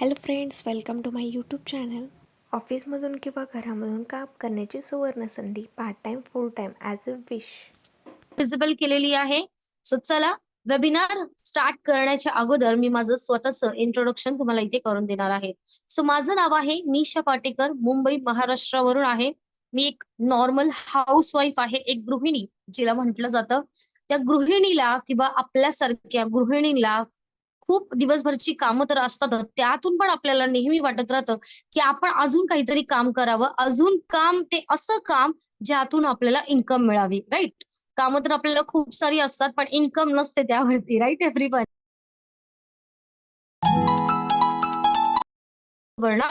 Hello friends welcome to my YouTube channel. ऑफिसमधून किंवा घरामधून काम करण्याची सुवर्ण संधी part time full time as a wish visible केलेली आहे. सो चला वेबिनार स्टार्ट करण्याच्या अगोदर मी माझं स्वतःचं इंट्रोडक्शन तुम्हाला इथे करून देणार आहे. सो माझं नाव आहे निशा पाटेकर मुंबई महाराष्ट्रावरून आहे. मी एक नॉर्मल हाऊस वाईफ आहे एक गृहिणी जिला म्हटलं जातं. त्या गृहिणीला किंवा आपल्यासारख्या गृहिणीला खूप दिवसभरची कामं तर असतात. त्यातून पण आपल्याला नेहमी वाटत राहतं की आपण अजून काहीतरी काम करावं. अजून काम ते असं काम ज्यातून आपल्याला इन्कम मिळावी राईट कामं तर आपल्याला खूप सारी असतात पण इन्कम नसते त्यावरती राईट एव्हरीवन ना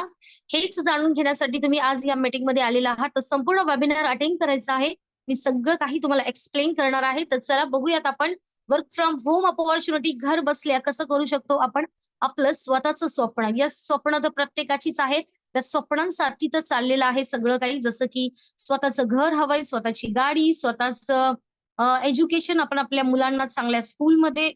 हेच जाणून घेण्यासाठी तुम्ही आज या मीटिंगमध्ये आलेला आहात. तर संपूर्ण वेबिनार अटेंड करायचं आहे. मी सगळं काही तुम्हाला एक्सप्लेन करणार आहे. तर चला बघूयात आपण वर्क फ्रॉम होम अपॉर्च्युनिटी घर बसल्या कसं करू शकतो आपण? आपलं स्वतःचं स्वप्न. या स्वप्न तर प्रत्येकाचीच आहेत. त्या स्वप्नांसाठी तर चाललेलं आहे सगळं काही. जसं की स्वतःचं घर हवंय स्वतःची गाडी स्वतःचं एज्युकेशन आपण आपल्या मुलांना चांगल्या स्कूलमध्ये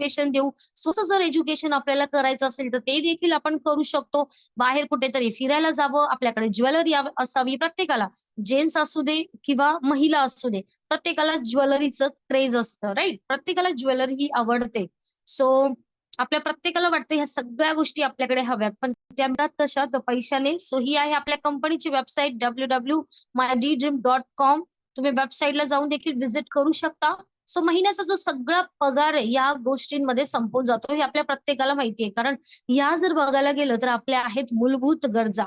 एज्युकेशन देऊ. स्वतः जर एज्युकेशन आपल्याला करायचं असेल तर ते देखील आपण करू शकतो. बाहेर कुठेतरी फिरायला जावं आपल्याकडे ज्वेलरी असावी प्रत्येकाला. जेन्ट्स असू दे किंवा महिला असू दे प्रत्येकाला ज्वेलरीचं क्रेज असतं राईट प्रत्येकाला ज्वेलरी ही आवडते. सो आपल्या प्रत्येकाला वाटतं ह्या सगळ्या गोष्टी आपल्याकडे हव्यात पण त्या कशा? पैशाने. सो ही आहे आपल्या कंपनीची website W W my D dream dot com तुम्ही वेबसाईटला जाऊन देखील व्हिजिट करू शकता. सो महिन्याचा जो सगळा पगार या गोष्टींमध्ये संपून जातो हे आपल्या प्रत्येकाला माहिती आहे. कारण या जर बघायला गेलं तर आपल्या आहेत मूलभूत गरजा.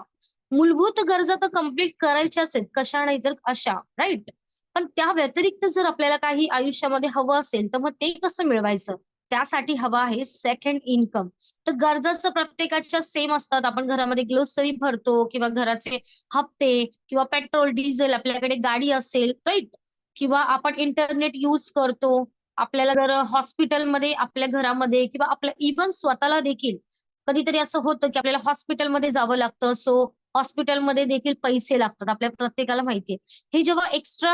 मूलभूत गरजा तर कंप्लीट करायच्याच आहेत कशा नाही तर अशा राईट पण त्या व्यतिरिक्त जर आपल्याला काही आयुष्यामध्ये हवं असेल तर मग ते कसं मिळवायचं? त्यासाठी हवं आहे सेकंड इन्कम तर गरजाचं प्रत्येकाच्या सेम असतात. आपण घरामध्ये ग्लोसरी भरतो किंवा घराचे हप्ते किंवा पेट्रोल डिझेल आपल्याकडे गाडी असेल राईट किंवा आपण इंटरनेट यूज करतो आपल्याला जर हॉस्पिटलमध्ये आपल्या घरामध्ये किंवा आपल्या इव्हन स्वतःला देखील कधीतरी असं होतं की आपल्याला हॉस्पिटलमध्ये जावं लागतं. सो हॉस्पिटलमध्ये देखील पैसे लागतात आपल्या प्रत्येकाला माहितीये. हे जेव्हा एक्स्ट्रा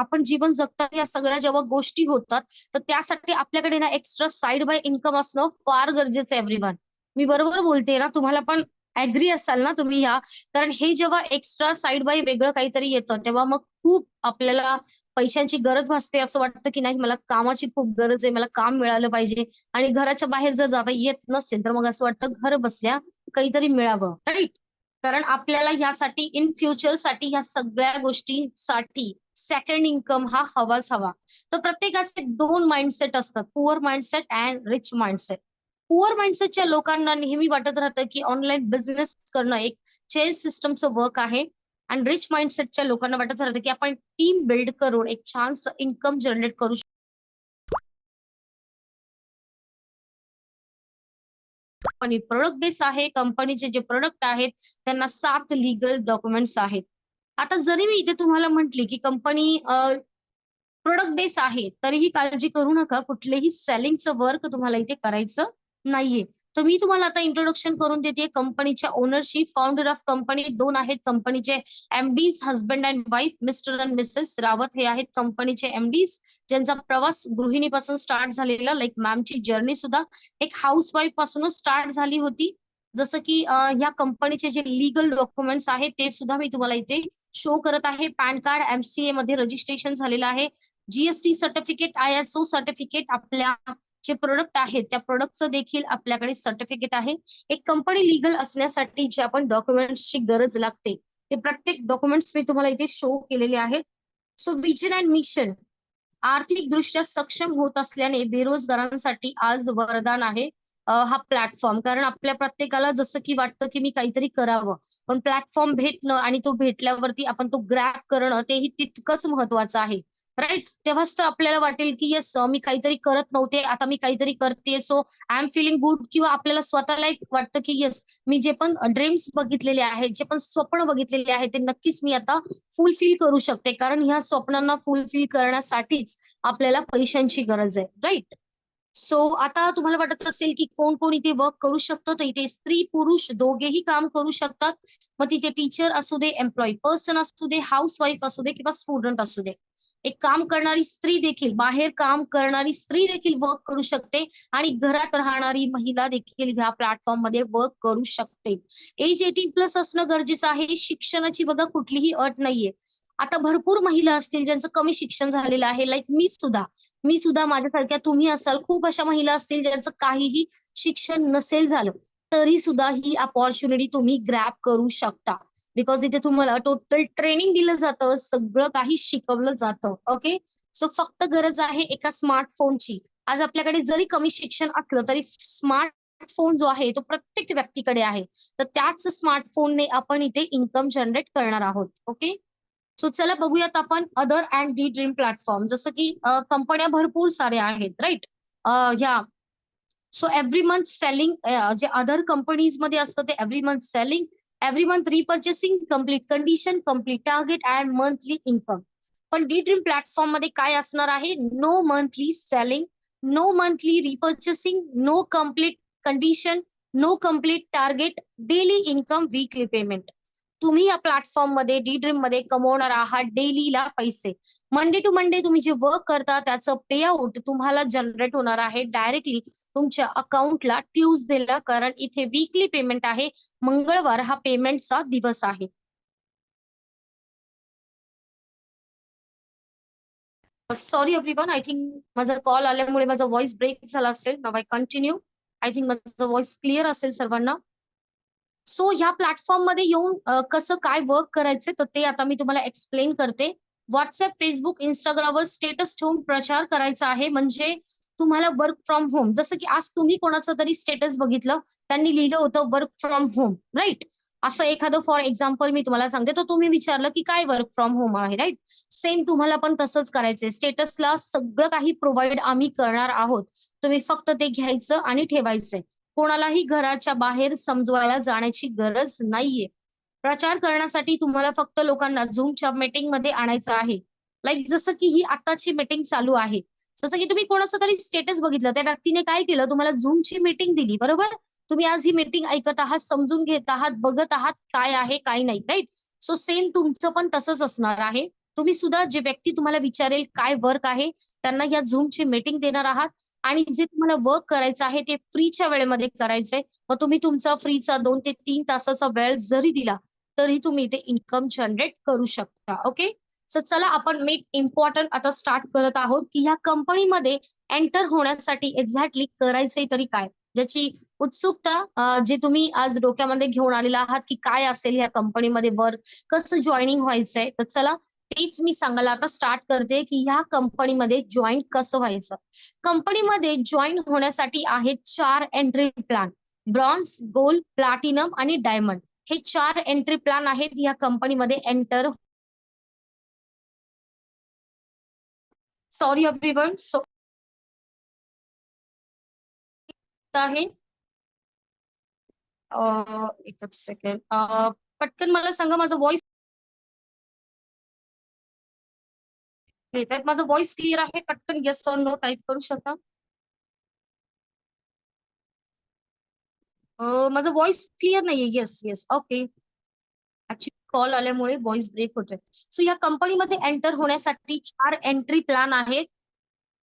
आपण जीवन जगतात या सगळ्या जेव्हा गोष्टी होतात तर त्यासाठी आपल्याकडे ना एक्स्ट्रा साईड बाय इन्कम असणं फार गरजेचं आहे एव्हरीवन मी बरोबर बोलते ना? तुम्हाला पण ऍग्री असाल ना तुम्ही ह्या? कारण हे जेव्हा एक्स्ट्रा साईड बाय वेगळं काहीतरी येतं तेव्हा मग खूप आपल्याला पैशांची गरज भासते असं वाटतं की नाही मला कामाची खूप गरज आहे मला काम मिळालं पाहिजे. आणि घराच्या बाहेर जर जाता येत नसेल तर मग असं वाटतं घर बसल्या काहीतरी मिळावं राईट कारण आपल्याला ह्यासाठी इन फ्युचरसाठी ह्या सगळ्या गोष्टीसाठी सेकंड इन्कम हा हवाच हवा. तर प्रत्येकाचे दोन माइंडसेट असतात poor mindset and rich mindset poor माइंडसेटच्या लोकांना नेहमी वाटत राहतं की ऑनलाईन बिझनेस करणं एक चेस सिस्टमचं वर्क आहे. आणि रिच माइंडसेटच्या लोकांना वाटत राहतं की आपण टीम बिल्ड करून एक छानस इन्कम जनरेट करू शकतो कंपनी प्रोडक्ट बेस आहे. कंपनीचे जे प्रोडक्ट आहेत त्यांना सात लिगल डॉक्युमेंट्स आहेत. आता जरी मी इथे तुम्हाला म्हटली की कंपनी प्रोडक्ट बेस आहे तरीही काळजी करू नका. कुठलेही सेलिंगचं वर्क तुम्हाला इथे करायचं नाहीये. तर मी तुम्हाला आता इंट्रोडक्शन करून देते. कंपनीच्या ओनरशिप फाउंडर ऑफ कंपनी दोन आहेत. कंपनीचे MDs husband and wife Mr and Mrs Rawat हे आहेत कंपनीचे एमडीज ज्यांचा प्रवास गृहिणीपासून स्टार्ट झालेला लाईक मॅमची जर्नी सुद्धा एक हाऊस वाईफ पासूनच स्टार्ट झाली होती. जसं की या कंपनीचे जे लिगल डॉक्युमेंट्स आहेत ते सुद्धा मी तुम्हाला इथे शो करत आहे. पॅन कार्ड एमसीए मध्ये रजिस्ट्रेशन झालेलं आहे. GST certificate I S O certificate आपल्या जे प्रोडक्ट आहेत त्या प्रोडक्टचं देखील आपल्याकडे सर्टिफिकेट आहे. एक कंपनी लिगल असण्यासाठी जे आपण डॉक्युमेंट्सची गरज लागते ते प्रत्येक डॉक्युमेंट्स मी तुम्हाला इथे शो केलेले आहेत. सो विजन अँड मिशन आर्थिक दृष्ट्या सक्षम होत असल्याने बेरोजगारांसाठी आज वरदान आहे. हा प्लॅटफॉर्म. कारण आपल्या प्रत्येकाला जसं की वाटतं की मी काहीतरी करावं. पण प्लॅटफॉर्म भेटणं आणि तो भेटल्यावरती आपण तो ग्रॅप करणं तेही तितकंच महत्वाचं आहे. राईट? तेव्हाच तर आपल्याला वाटेल की येस मी काहीतरी करत नव्हते. आता मी काहीतरी करते. So I am feeling good. किंवा आपल्याला स्वतःला एक वाटतं की येस मी जे पण ड्रीम्स बघितलेले आहेत जे पण स्वप्न बघितलेले आहेत ते नक्कीच मी आता फुलफिल करू शकते. कारण ह्या स्वप्नांना फुलफिल करण्यासाठीच आपल्याला पैशांची गरज आहे. राईट? सो आता तुम्हाला वाटत असेल की कोण कोण इथे वर्क करू शकतं? तर इथे स्त्री पुरुष दोघेही काम करू शकतात. मग तिथे टीचर असू दे एम्प्लॉई पर्सन असू दे हाऊस वाईफ असू दे किंवा स्टुडंट असू दे. एक काम करणारी स्त्री देखील बाहेर काम करणारी स्त्री देखील वर्क करू शकते आणि घरात राहणारी महिला देखील ह्या प्लॅटफॉर्ममध्ये वर्क करू शकते. एज एटीन प्लस असणं गरजेचं आहे. शिक्षणाची बघा कुठलीही अट नाहीये. आता भरपूर महिला असतील ज्यांचं कमी शिक्षण झालेलं आहे लाईक मी सुद्धा. मी सुद्धा माझ्यासारख्या तुम्ही असाल खूप अशा महिला असतील ज्यांचं काहीही शिक्षण नसेल झालं तरी सुद्धा ही अपॉर्च्युनिटी तुम्ही ग्रॅप करू शकता. बिकॉज इथे तुम्हाला टोटल ट्रेनिंग दिलं जातं सगळं काही शिकवलं जातं ओके सो फक्त गरज आहे एका स्मार्टफोनची आज आपल्याकडे जरी कमी शिक्षण असलं तरी स्मार्टफोन जो आहे तो प्रत्येक व्यक्तीकडे आहे. तर त्याच स्मार्टफोनने आपण इथे इन्कम जनरेट करणार आहोत ओके सो चला बघूयात आपण other and D dream platform जसं की कंपन्या भरपूर साऱ्या आहेत राईट ह्या. सो एव्हरी मंथ सेलिंग जे अदर कंपनीजमध्ये असतं ते every month selling every month repurchasing complete condition complete target and monthly income पण डी ड्रीम प्लॅटफॉर्ममध्ये काय असणार आहे? No monthly selling no monthly repurchasing no complete condition no complete target daily income weekly payment तुम्ही या प्लॅटफॉर्ममध्ये D ड्रीममध्ये कमवणार आहात डेलीला पैसे. मंडे टू मंडे तुम्ही जे वर्क करता त्याचं पे आउट तुम्हाला जनरेट होणार आहे डायरेक्टली तुमच्या अकाउंटला ट्यूजडेला कारण इथे वीकली पेमेंट आहे. मंगळवार हा पेमेंटचा दिवस आहे. सॉरी एव्हरीवन आय थिंक माझा कॉल आल्यामुळे माझा व्हॉइस ब्रेक झाला असेल. Now I continue I think माझा व्हॉइस क्लिअर असेल सर्वांना. सो ह्या प्लॅटफॉर्ममध्ये येऊन कसं काय वर्क करायचं तर ते आता मी तुम्हाला एक्सप्लेन करते. व्हॉट्सअप फेसबुक इंस्टाग्रामवर स्टेटस ठेवून प्रचार करायचा आहे. म्हणजे तुम्हाला वर्क फ्रॉम होम जसं की आज तुम्ही कोणाचं तरी स्टेटस बघितलं त्यांनी लिहिलं होतं वर्क फ्रॉम होम राईट असं एखादं फॉर एक्झाम्पल मी तुम्हाला सांगते. तर तुम्ही विचारलं की काय वर्क फ्रॉम होम आहे राईट सेम तुम्हाला पण तसंच करायचंय. स्टेटसला सगळं काही प्रोव्हाइड आम्ही करणार आहोत. तुम्ही फक्त ते घ्यायचं आणि ठेवायचंय. कोणालाही घराच्या बाहेर समजवायला जाण्याची गरज नाहीये. प्रचार करण्यासाठी तुम्हाला फक्त लोकांना झूमच्या मीटिंगमध्ये आणायचं आहे. लाईक जसं की ही आताची मीटिंग चालू आहे. जसं की तुम्ही कोणाचं तरी स्टेटस बघितलं त्या व्यक्तीने काय केलं? तुम्हाला झूमची मीटिंग दिली बरोबर? तुम्ही आज ही मीटिंग ऐकत आहात समजून घेत आहात बघत आहात काय आहे काय नाही राईट सो सेम तुमचं पण तसंच असणार आहे. तुम्ही सुद्धा जे व्यक्ती तुम्हाला विचारेल काय वर्क आहे त्यांना या झूमची मीटिंग देणार आहात. आणि जे तुम्हाला वर्क करायचं आहे ते फ्रीच्या वेळेमध्ये करायचंय. मग तुम्ही तुमचा फ्रीचा दोन ते तीन तासाचा वेळ जरी दिला तरी तुम्ही इथे इन्कम जनरेट करू शकता. ओके सो चला आपण मी इम्पॉर्टंट आता स्टार्ट करत आहोत की ह्या कंपनीमध्ये एंटर होण्यासाठी एक्झॅक्टली करायचंय तरी काय? ज्याची उत्सुकता जे तुम्ही आज डोक्यामध्ये घेऊन आलेला आहात की काय असेल ह्या कंपनीमध्ये वर्क कसं जॉईनिंग व्हायचंय? तर चला तेच मी सांगायला आता स्टार्ट करते की ह्या कंपनीमध्ये जॉईन कसं व्हायचं? कंपनीमध्ये जॉईन होण्यासाठी आहेत चार entry plan bronze gold platinum आणि डायमंड हे चार एंट्री प्लॅन आहेत ह्या कंपनीमध्ये एंटर सॉरी एव्हरीवन सो आहे. एकच सेकंड पटकन मला सांगा माझा व्हॉइस येत आहेत माझा व्हॉइस क्लिअर आहे. पटकन येस ऑर नो टाईप करू शकता? माझा व्हॉइस क्लिअर नाहीये. Yes yes okay actually call आल्यामुळे व्हॉइस ब्रेक होतोय. सो या कंपनीमध्ये एंटर होण्यासाठी चार एंट्री प्लॅन आहेत.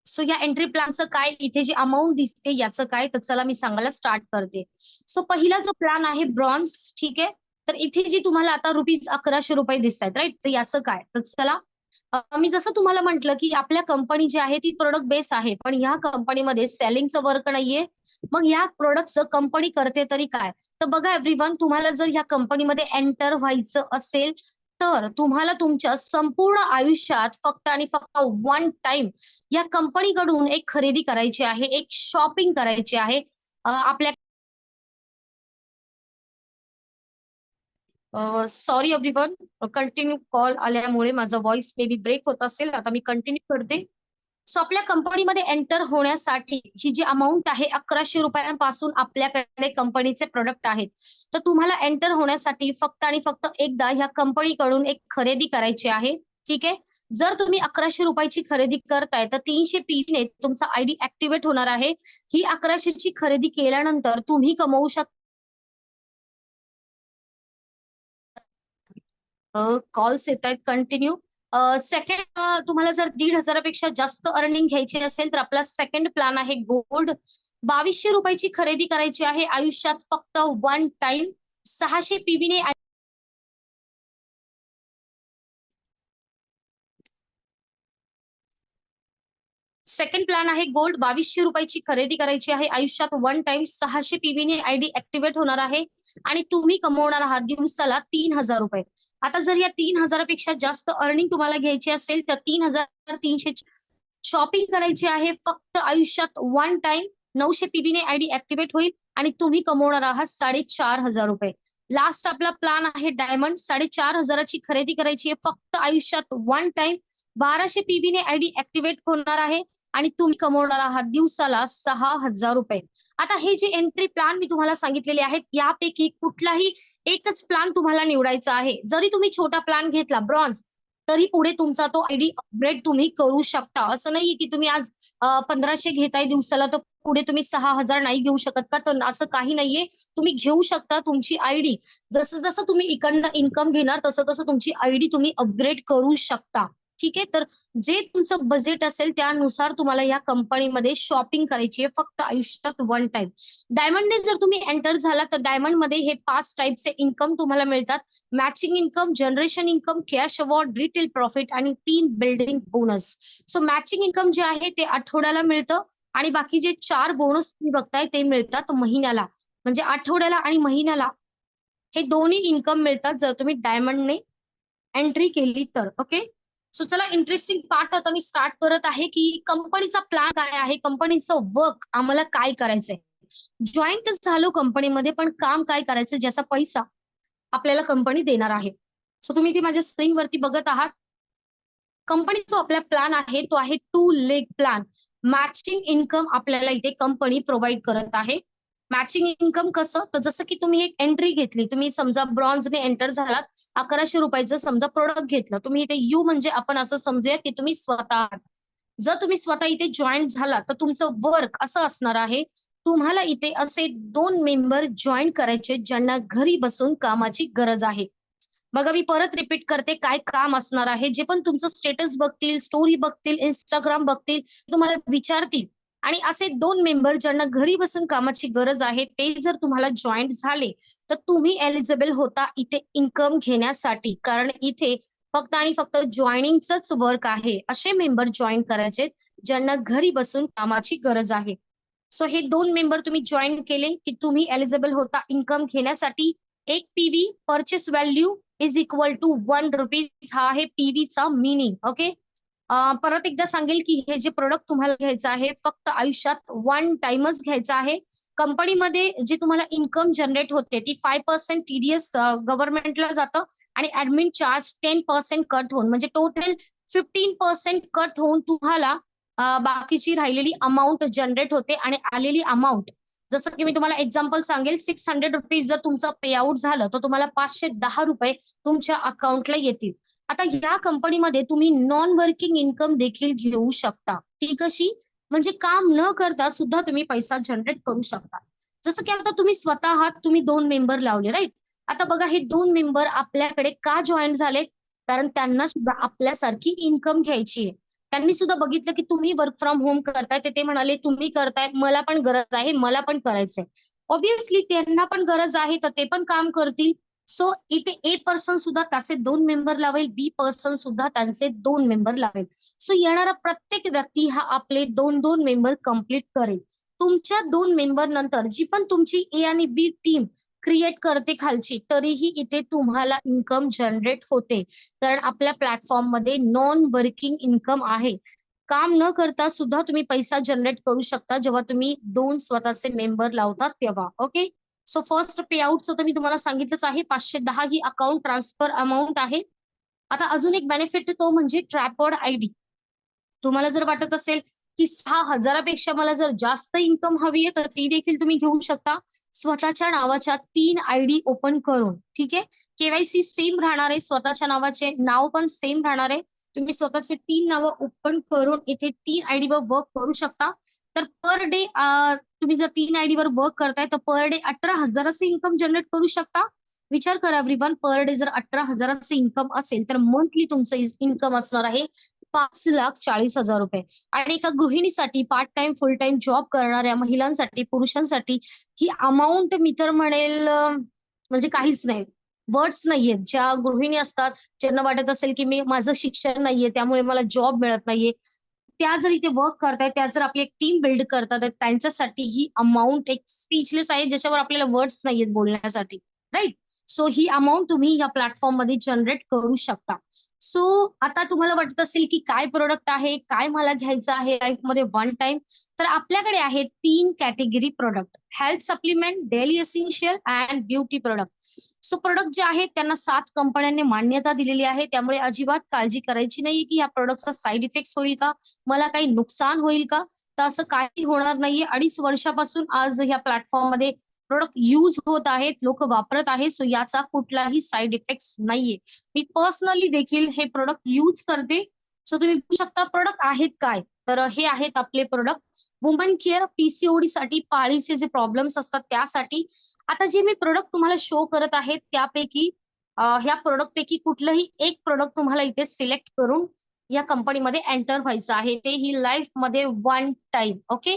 सो या एंट्री प्लॅनचं काय? इथे जी अमाऊंट दिसते याचं काय? तर चला मी सांगायला स्टार्ट करते. सो पहिला जो प्लॅन आहे ब्रॉन्झ ठीक आहे? तर इथे जी तुम्हाला आता रुपीज अकराशे रुपये दिसत आहेत राईट तर याचं काय? तर चला मी जसं तुम्हाला म्हटलं की आपल्या कंपनी जी आहे ती प्रोडक्ट बेस आहे. पण ह्या कंपनीमध्ये सेलिंगचं वर्क नाहीये. मग ह्या प्रोडक्टचं कंपनी करते तरी काय? तर बघा एव्हरीवन तुम्हाला जर ह्या कंपनीमध्ये एंटर व्हायचं असेल तर तुम्हाला तुमच्या संपूर्ण आयुष्यात फक्त आणि फक्त वन टाइम या कंपनीकडून एक खरेदी करायची आहे एक शॉपिंग करायची आहे. आपल्या सॉरी एव्हरीवन कंटिन्यू कॉल आल्यामुळे माझा व्हॉइस मे बी ब्रेक होत असेल. आता मी कंटिन्यू करते. सो आपल्या कंपनीमध्ये एंटर होण्यासाठी ही जी अमाऊंट आहे अकराशे रुपयांपासून आपल्याकडे कंपनीचे प्रोडक्ट आहेत. तर तुम्हाला एंटर होण्यासाठी फक्त आणि फक्त एकदा ह्या कंपनीकडून एक खरेदी करायची आहे. ठीक आहे? जर तुम्ही अकराशे रुपयाची खरेदी करताय तर तीनशे पीने तुमचा आयडी ऍक्टिव्हेट होणार आहे. ही अकराशेची खरेदी केल्यानंतर तुम्ही कमवू शकता कॉल्स येत आहेत कंटिन्यू सेकंड तुम्हाला जर दीड हजारापेक्षा जास्त अर्निंग घ्यायची असेल तर आपला सेकंड प्लॅन आहे गोल्ड बावीसशे रुपयाची खरेदी करायची आहे. आयुष्यात फक्त वन टाइम सहाशे पीव्हीने ने सेकंड प्लॅन आहे गोल्ड बावीसशे रुपयाची खरेदी करायची आहे. आयुष्यात वन टाइम सहाशे पीबीने आयडी ऍक्टिव्हेट होणार आहे. आणि तुम्ही कमवणार आहात दिवसाला तीन हजार रुपये. आता जर या तीन हजारापेक्षा जास्त अर्निंग तुम्हाला घ्यायची असेल तर तीन हजार तीनशे शॉपिंग करायची आहे. फक्त आयुष्यात वन टाइम नऊशे पीबीने आयडी ऍक्टिव्हेट होईल आणि तुम्ही कमवणार आहात साडेचार हजार रुपये. लास्ट आपला प्लान आहे डायमंड साडेचार हजाराची खरेदी करायची आहे. फक्त आयुष्यात वन टाइम बाराशे पीबी ने आयडी ऍक्टिव्हेट होणार आहे. आणि तुम्ही कमवणार आहात दिवसाला सहा हजार रुपये. आता हे जे एंट्री प्लान मी तुम्हाला सांगितलेले आहेत यापैकी कुठलाही एकच प्लान तुम्हाला निवडायचा आहे. जरी तुम्ही छोटा प्लान घेतला ब्रॉन्झ तरी पुढे तुमचा तो आयडी अपग्रेड तुम्ही करू शकता. असं नाहीये की तुम्ही आज पंधराशे घेताय दिवसाला तर पुढे तुम्ही सहा हजार नाही घेऊ शकत का? तर असं काही नाहीये. तुम्ही घेऊ शकता तुमची आयडी जसं जसं तुम्ही इकडनं इन्कम घेणार तसं तसं तुमची आयडी तुम्ही अपग्रेड करू शकता. ठीक आहे? तर जे तुमचं बजेट असेल त्यानुसार तुम्हाला या कंपनीमध्ये शॉपिंग करायची आहे. फक्त आयुष्यात वन टाइम डायमंडने जर तुम्ही एंटर झाला तर डायमंडमध्ये हे पाच टाईपचे इन्कम तुम्हाला मिळतात. Matching income generation income cash award retail profit आणि team building bonus so matching income जे आहे ते आठवड्याला मिळतं. आणि बाकी जे चार बोनस तुम्ही बघताय ते मिळतात महिन्याला. म्हणजे आठवड्याला आणि महिन्याला. हे दोन्ही इन्कम मिळतात जर तुम्ही डायमंडने एंट्री केली तर ओके सो चला इंटरेस्टिंग पार्ट आता मी स्टार्ट करत आहे की कंपनीचा प्लॅन काय आहे? कंपनीचं वर्क आम्हाला काय करायचंय? जॉईंट झालो कंपनीमध्ये पण काम काय करायचं? ज्याचा पैसा आपल्याला कंपनी देणार आहे. सो तुम्ही ती माझ्या स्क्रीनवरती बघत आहात. कंपनीचा आपला प्लॅन आहे तो आहे two leg plan matching income आपल्याला इथे कंपनी प्रोव्हाइड करत आहे. मॅचिंग इन्कम कसं? तर जसं की तुम्ही एक एंट्री घेतली तुम्ही समजा ब्रॉन्झने एंटर झालात अकराशे रुपयाचं समजा प्रोडक्ट घेतलं तुम्ही इथे यू म्हणजे आपण असं समजूया की तुम्ही स्वतः जर तुम्ही स्वतः इथे जॉईन झाला तर तुमचं वर्क असं असणार आहे तुम्हाला इथे असे दोन मेंबर जॉईन करायचे ज्यांना घरी बसून कामाची गरज आहे. बघा मी परत रिपीट करते काय काम असणार आहे? जे पण तुमचं स्टेटस बघतील स्टोरी बघतील इंस्टाग्राम बघतील तुम्हाला विचारतील. आणि असे दोन मेंबर ज्यांना घरी बसून कामाची गरज आहे ते जर तुम्हाला जॉईन झाले तर तुम्ही एलिजिबल होता इथे इन्कम घेण्यासाठी. कारण इथे फक्त आणि फक्त जॉईनिंगच वर्क आहे असे मेंबर जॉईन करायचे ज्यांना घरी बसून कामाची गरज आहे. सो हे दोन मेंबर तुम्ही जॉईन केले की तुम्ही एलिजिबल होता इन्कम घेण्यासाठी. एक PV purchase value is equal to one rupees हा आहे पीव्हीचा मिनिंग ओके परत एकदा सांगेल की हे जे प्रोडक्ट तुम्हाला घ्यायचं आहे फक्त आयुष्यात वन टाइमच घ्यायचं आहे. कंपनीमध्ये जे तुम्हाला इन्कम जनरेट होते ती फाय पर्सेंट टीडीएस गव्हर्नमेंटला जातं आणि admin charge ten percent cut होऊन म्हणजे टोटल फिफ्टीन पर्सेंट कट होऊन तुम्हाला बाकीची राहिलेली अमाऊंट जनरेट होते आणि आलेली अमाऊंट जसं की मी तुम्हाला एक्झाम्पल सांगेल सिक्स हंड्रेड रुपीज जर तुमचं पे आउट झालं तर तुम्हाला पाचशे दहा रुपये तुमच्या अकाउंटला येतील. आता या कंपनीमध्ये तुम्ही नॉन वर्किंग इन्कम देखील घेऊ शकता. ती कशी? म्हणजे काम न करता सुद्धा तुम्ही पैसा जनरेट करू शकता. जसं की आता तुम्ही स्वतः तुम्ही दोन मेंबर लावले राईट आता बघा हे दोन मेंबर आपल्याकडे का जॉईन झाले कारण त्यांना सुद्धा आपल्यासारखी इन्कम घ्यायची आहे. त्यांनी सुद्धा बघितलं की तुम्ही वर्क फ्रॉम होम करताय. ते ते म्हणाले तुम्ही करताय मला पण गरज आहे मला पण करायचंय. ऑब्विसली त्यांना पण गरज आहे तर ते पण काम करतील. सो इथे ए पर्सन सुद्धा त्याचे दोन मेंबर लावेल बी पर्सन सुद्धा त्यांचे दोन मेंबर लावेल. सो येणारा प्रत्येक व्यक्ती हा आपले दोन दोन मेंबर कंप्लीट करेल. तुमच्या दोन मेंबर नंतर जी पण तुमची ए आणि बी टीम क्रिएट करते खालची तरीही इथे तुम्हाला इन्कम जनरेट होते. कारण आपल्या प्लॅटफॉर्ममध्ये नॉन वर्किंग इन्कम आहे. काम न करता सुद्धा तुम्ही पैसा जनरेट करू शकता जेव्हा तुम्ही दोन स्वतःचे मेंबर लावता तेव्हा. ओके सो फर्स्ट पे आउटचं तर मी तुम्हाला सांगितलंच आहे पाचशे दहा ही अकाउंट ट्रान्सफर अमाऊंट आहे. आता अजून एक बेनिफिट तो म्हणजे ट्रॅपवर्ड आयडी तुम्हाला जर वाटत असेल की सहा हजारापेक्षा मला जर जास्त इन्कम हवी आहे तर ती देखील तुम्ही घेऊ शकता. स्वतःच्या नावाच्या तीन आयडी ओपन करून ठीक आहे? केवायसी सेम राहणार आहे स्वतःच्या नावाचे नाव पण सेम राहणार आहे. तुम्ही स्वतःचे तीन नावं ओपन करून इथे तीन आयडी वर वर्क करू शकता. तर पर डे तुम्ही जर तीन आयडी वर वर्क करताय तर पर डे अठरा हजाराचे इन्कम जनरेट करू शकता. विचार करा एव्हरीवन पर डे जर अठरा हजाराचे इन्कम असेल तर मंथली तुमचं इन्कम असणार आहे. पाच लाख चाळीस हजार रुपये. आणि एका गृहिणीसाठी part time full time job करणाऱ्या महिलांसाठी पुरुषांसाठी ही अमाऊंट मी तर म्हणेल म्हणजे काहीच नाही. वर्ड्स नाहीयेत. ज्या गृहिणी असतात ज्यांना वाटत असेल की मी माझं शिक्षण नाहीये त्यामुळे मला जॉब मिळत नाहीये त्या जर इथे वर्क करतायत त्या जर आपली एक टीम बिल्ड करतात त्यांच्यासाठी ही अमाऊंट एक स्पीचलेस आहे ज्याच्यावर आपल्याला वर्ड्स नाहीयेत बोलण्यासाठी. राईट सो ही अमाऊंट तुम्ही या प्लॅटफॉर्ममध्ये जनरेट करू शकता. सो आता तुम्हाला वाटत असेल की काय प्रोडक्ट आहे काय मला घ्यायचं आहे लाईफमध्ये वन टाइम तर आपल्याकडे आहे तीन category product health supplement daily essential and beauty product so product जे आहेत त्यांना सात कंपन्यांनी मान्यता दिलेली आहे. त्यामुळे अजिबात काळजी करायची नाही की या प्रोडक्टचा साईड इफेक्ट होईल का मला काही नुकसान होईल का? तर असं काही होणार नाहीये. अडीच वर्षापासून आज ह्या प्लॅटफॉर्ममध्ये प्रोडक्ट यूज होत आहेत लोक वापरत आहेत. सो याचा कुठलाही साईड इफेक्ट नाहीये. मी पर्सनली देखील हे प्रोडक्ट यूज करते. सो तुम्ही बघू शकता प्रोडक्ट आहेत काय? तर हे आहेत आपले प्रोडक्ट वुमन केअर पीसीओडी साठी पाळीचे जे प्रॉब्लेम्स असतात त्यासाठी आता जे मी प्रोडक्ट तुम्हाला शो करत आहे त्यापैकी ह्या प्रोडक्ट पैकी कुठलंही एक प्रोडक्ट तुम्हाला इथे सिलेक्ट करून या कंपनीमध्ये एंटर व्हायचं आहे. ते ही लाईफमध्ये वन टाइम ओके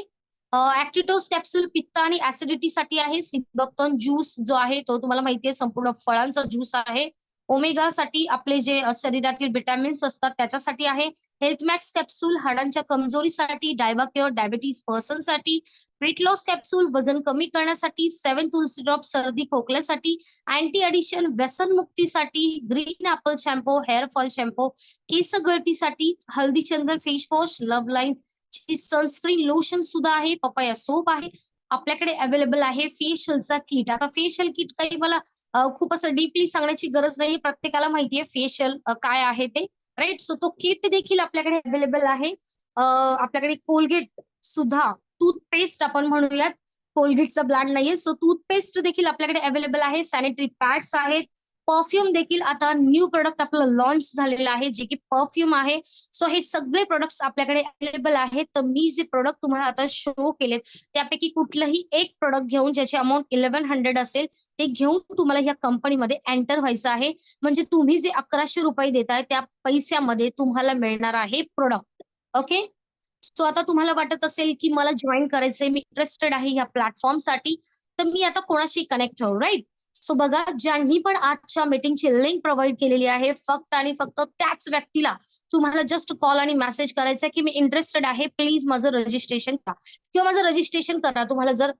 ऍक्टिटोस कॅप्सूल पित्त आणि ऍसिडिटी साठी आहे. सिबक्तॉन ज्यूस जो आहे तो तुम्हाला माहिती आहे संपूर्ण फळांचा ज्यूस आहे. ओमेगा साठी आपले जे शरीरातील विटॅमिन्स असतात त्याच्यासाठी आहे. हेल्थ मॅक्स कॅप्सूल हाडांच्या कमजोरीसाठी डायबाक्युअर डायबिटीज पर्सनसाठी वेट लॉस कॅप्सूल वजन कमी करण्यासाठी सेवन तुलसी ड्रॉप सर्दी खोकल्यासाठी अँटी अडिशन व्यसन मुक्तीसाठी green apple shampoo hair fall shampoo केस गळतीसाठी haldi chandan face wash love line sunscreen lotion सुद्धा आहे पपाया सोप आहे. आपल्याकडे अवेलेबल आहे फेशियलचा किट आता फेशियल किट काही मला खूप असं डीपली सांगण्याची गरज नाही प्रत्येकाला माहितीये फेशियल काय आहे ते. राईट सो तो किट देखील आपल्याकडे अवेलेबल आहे. आपल्याकडे कोलगेट सुद्धा टूथपेस्ट आपण म्हणूयात. कोलगेटचा ब्लॅड नाहीये. सो टूथपेस्ट देखील आपल्याकडे अवेलेबल आहे. सॅनिटरी पॅड्स आहेत. परफ्यूम देखील आता न्यू प्रोडक्ट आपलं लॉन्च झालेलं आहे जे की परफ्यूम आहे. सो हे सगळे प्रोडक्ट्स आपल्याकडे अवेलेबल आहेत. तर मी जे प्रोडक्ट तुम्हाला आता शो केलेत त्यापैकी कुठलंही एक प्रोडक्ट घेऊन ज्याची अमाऊंट इलेव्हन हंड्रेड असेल ते घेऊन तुम्हाला या कंपनीमध्ये एंटर व्हायचं आहे. म्हणजे तुम्ही जे अकराशे रुपये देताय त्या पैशामध्ये तुम्हाला मिळणार आहे प्रोडक्ट ओके सो आता तुम्हाला वाटत असेल की मला जॉईन करायचंय मी इंटरेस्टेड आहे या प्लॅटफॉर्मसाठी तर मी आता कोणाशी कनेक्ट होऊ राईट सो बघा ज्यांनी पण आजच्या मीटिंगची लिंक प्रोव्हाइड केलेली आहे फक्त आणि फक्त त्याच व्यक्तीला तुम्हाला जस्ट कॉल आणि मेसेज करायचा की मी इंटरेस्टेड आहे प्लीज माझं रजिस्ट्रेशन करा. किंवा माझं रजिस्ट्रेशन करा. तुम्हाला जर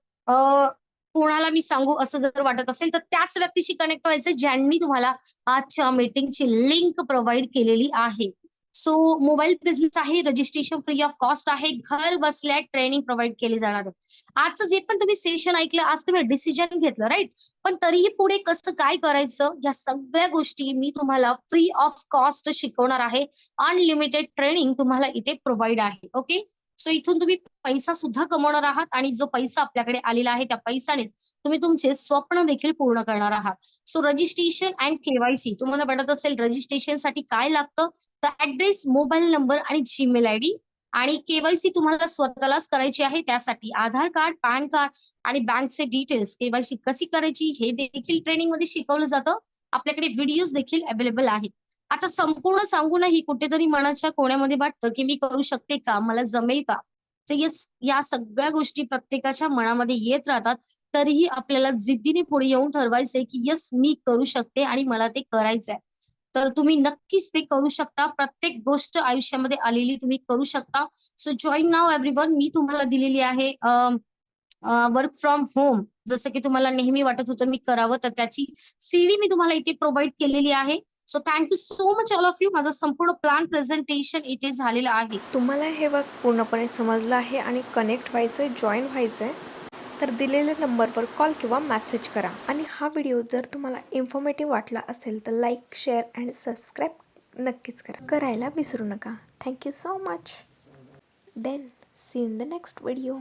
कोणाला मी सांगू असं जर वाटत असेल तर त्याच व्यक्तीशी कनेक्ट व्हायचं ज्यांनी तुम्हाला आजच्या मीटिंगची लिंक प्रोव्हाइड केलेली आहे. सो मोबाईल बिझनेस आहे रजिस्ट्रेशन फ्री ऑफ कॉस्ट आहे घर बसल्या ट्रेनिंग प्रोव्हाइड केली जाणार आहे. आजचं जे पण तुम्ही सेशन ऐकलं आज तुम्ही डिसिजन घेतलं राईट पण तरीही पुढे कसं काय करायचं या सगळ्या गोष्टी मी तुम्हाला फ्री ऑफ कॉस्ट शिकवणार आहे. अनलिमिटेड ट्रेनिंग तुम्हाला इथे प्रोव्हाइड आहे ओके सो इथून तुम्ही पैसा सुद्धा कमवणार आहात आणि जो पैसा आपल्याकडे आलेला आहे त्या पैशाने तुम्ही तुमचे स्वप्न देखील पूर्ण करणार आहात. सो रजिस्ट्रेशन अँड केवायसी तुम्हाला वाटत असेल रजिस्ट्रेशनसाठी काय लागतं? तर ऍड्रेस मोबाईल नंबर आणि जीमेल आय डी आणि केवायसी तुम्हाला स्वतःलाच करायची आहे. त्यासाठी आधार कार्ड पॅन कार्ड आणि बँकचे डिटेल्स केवायसी कशी करायची हे देखील ट्रेनिंगमध्ये शिकवलं जातं. आपल्याकडे व्हिडिओज देखील अवेलेबल आहेत. आता संपूर्ण सांगूनही कुठेतरी मनाच्या कोण्यामध्ये वाटतं की मी करू शकते का? मला जमेल का? तर येस या सगळ्या गोष्टी प्रत्येकाच्या मनामध्ये येत राहतात. तरीही आपल्याला जिद्दीने पुढे येऊन ठरवायचंय की येस मी करू शकते आणि मला ते करायचंय. तर तुम्ही नक्कीच ते करू शकता. प्रत्येक गोष्ट आयुष्यामध्ये आलेली तुम्ही करू शकता. सो जॉईन नाव एव्हरीवन मी तुम्हाला दिलेली आहे वर्क फ्रॉम होम जसं की तुम्हाला नेहमी वाटत होतं मी करावं तर त्याची सीडी मी तुम्हाला इथे प्रोव्हाइड केलेली आहे. So thank you so much all of you माझा संपूर्ण प्लॅन प्रेझेंटेशन इथे झालेलं आहे. तुम्हाला हे वर्क पूर्णपणे समजलं आहे आणि कनेक्ट व्हायचं आहे जॉईन व्हायचं आहे तर दिलेल्या नंबरवर कॉल किंवा मेसेज करा. आणि हा व्हिडिओ जर तुम्हाला इन्फॉर्मेटिव्ह वाटला असेल तर लाईक शेअर अँड सबस्क्राईब नक्कीच करा. करायला विसरू नका. Thank you so much then see in the next video